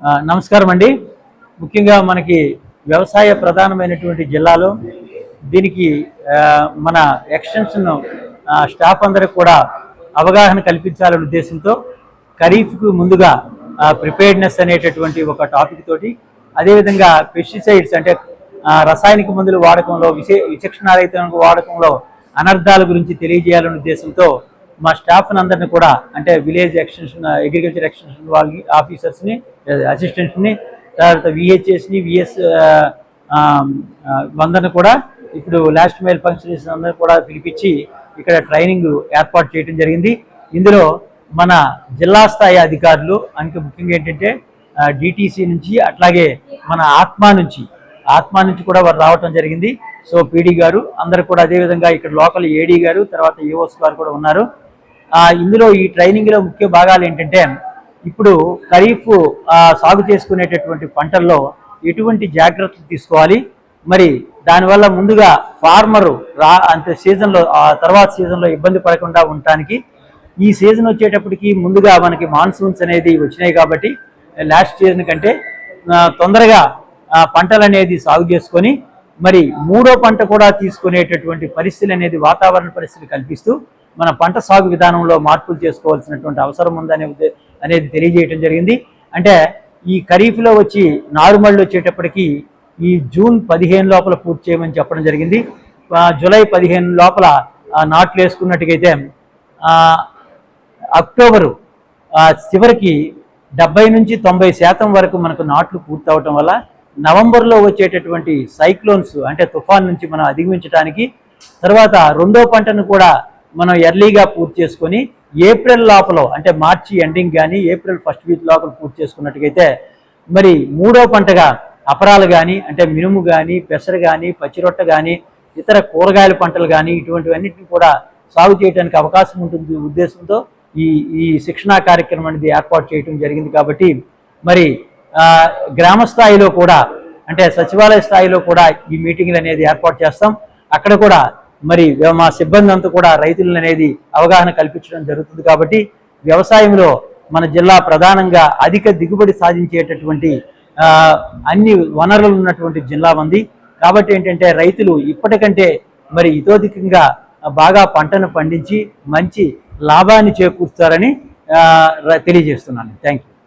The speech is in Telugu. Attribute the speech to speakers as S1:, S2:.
S1: నమస్కారం అండి. ముఖ్యంగా మనకి వ్యవసాయ ప్రధానమైనటువంటి జిల్లాలో దీనికి మన ఎక్స్టెన్షన్ స్టాఫ్ అందరికి కూడా అవగాహన కల్పించాలనే ఉద్దేశంతో ఖరీఫ్కు ముందుగా ప్రిపేర్డ్నెస్ అనేటటువంటి ఒక టాపిక్ తోటి అదేవిధంగా పెస్టిసైడ్స్ అంటే రసాయనిక మందుల వాడకంలో విశే విచక్షణారహిత వాడకంలో అనర్థాల గురించి తెలియజేయాలనే ఉద్దేశంతో మా స్టాఫ్ని అందరిని కూడా అంటే విలేజ్ ఎక్స్టెన్షన్ అగ్రికల్చర్ ఎక్స్టెన్షన్ వాళ్ళని ఆఫీసర్స్ని అసిస్టెంట్స్ని తర్వాత విహెచ్ఎస్ని విఎస్ అందరిని కూడా ఇప్పుడు లాస్ట్ మైల్ ఫంక్షన్స్ అందరిని కూడా పిలిపించి ఇక్కడ ట్రైనింగ్ ఏర్పాటు చేయడం జరిగింది. ఇందులో మన జిల్లా స్థాయి అధికారులు అంటే ముఖ్యంగా ఏంటంటే డిటీసీ నుంచి అట్లాగే మన ఆత్మ నుంచి ఆత్మ నుంచి కూడా వారు రావటం జరిగింది. సో పీడీ గారు అందరు కూడా అదేవిధంగా ఇక్కడ లోకల్ ఏడీ గారు తర్వాత ఏఓస్ గారు కూడా ఉన్నారు. ఇందులో ఈ ట్రైనింగ్లో ముఖ్య భాగాలు ఏంటంటే ఇప్పుడు ఖరీఫ్ సాగు చేసుకునేటటువంటి పంటల్లో ఎటువంటి జాగ్రత్తలు తీసుకోవాలి? మరి దానివల్ల ముందుగా ఫార్మరు రా అంటే సీజన్లో ఆ తర్వాత సీజన్లో ఇబ్బంది పడకుండా ఉండటానికి ఈ సీజన్ వచ్చేటప్పటికి ముందుగా మనకి మాన్సూన్స్ అనేది వచ్చినాయి కాబట్టి లాస్ట్ సీజన్ కంటే తొందరగా పంటలు అనేది సాగు చేసుకొని మరి మూడో పంట కూడా తీసుకునేటటువంటి పరిస్థితులు అనేది వాతావరణ పరిస్థితులు కల్పిస్తూ మన పంట సాగు విధానంలో మార్పులు చేసుకోవాల్సినటువంటి అవసరం ఉందనే ఉద్దే- అనేది తెలియజేయటం జరిగింది. అంటే ఈ ఖరీఫ్లో వచ్చి నారుమళ్ళు వచ్చేటప్పటికి ఈ జూన్ పదిహేను లోపల పూర్తి చేయమని చెప్పడం జరిగింది. జూలై పదిహేను లోపల ఆ, నాట్లు వేసుకున్నట్టుగైతే అక్టోబరు చివరికి డెబ్బై నుంచి తొంభై శాతం వరకు మనకు నాట్లు పూర్తవటం వల్ల నవంబర్లో వచ్చేటటువంటి సైక్లోన్స్ అంటే తుఫాన్ నుంచి మనం అధిగమించడానికి తర్వాత రెండో పంటను కూడా మనం ఎర్లీగా పూర్తి చేసుకొని ఏప్రిల్ లోపల అంటే మార్చి ఎండింగ్ కానీ ఏప్రిల్ ఫస్ట్ వీక్ లోపల పూర్తి చేసుకున్నట్టుగైతే మరి మూడో పంటగా అపరాలు కానీ అంటే మినుము కానీ పెసరు కానీ పచ్చిరొట్ట కానీ ఇతర కూరగాయల పంటలు కానీ ఇటువంటివన్నిటిని కూడా సాగు చేయడానికి అవకాశం ఉంటుంది ఉద్దేశంతో ఈ ఈ శిక్షణా కార్యక్రమం అనేది ఏర్పాటు చేయడం జరిగింది కాబట్టి మరి గ్రామ స్థాయిలో కూడా అంటే సచివాలయ స్థాయిలో కూడా ఈ మీటింగ్లు అనేది ఏర్పాటు చేస్తాం. అక్కడ కూడా మరి మా సిబ్బంది అంతా కూడా రైతులను అనేది అవగాహన కల్పించడం జరుగుతుంది కాబట్టి వ్యవసాయంలో మన జిల్లా ప్రధానంగా అధిక దిగుబడి సాధించేటటువంటి అన్ని వనరులు ఉన్నటువంటి జిల్లా ఉంది కాబట్టి ఏంటంటే రైతులు ఇప్పటికంటే మరి ఇతోధికంగా బాగా పంటను పండించి మంచి లాభాన్ని చేకూరుస్తారని తెలియజేస్తున్నాను. Thank you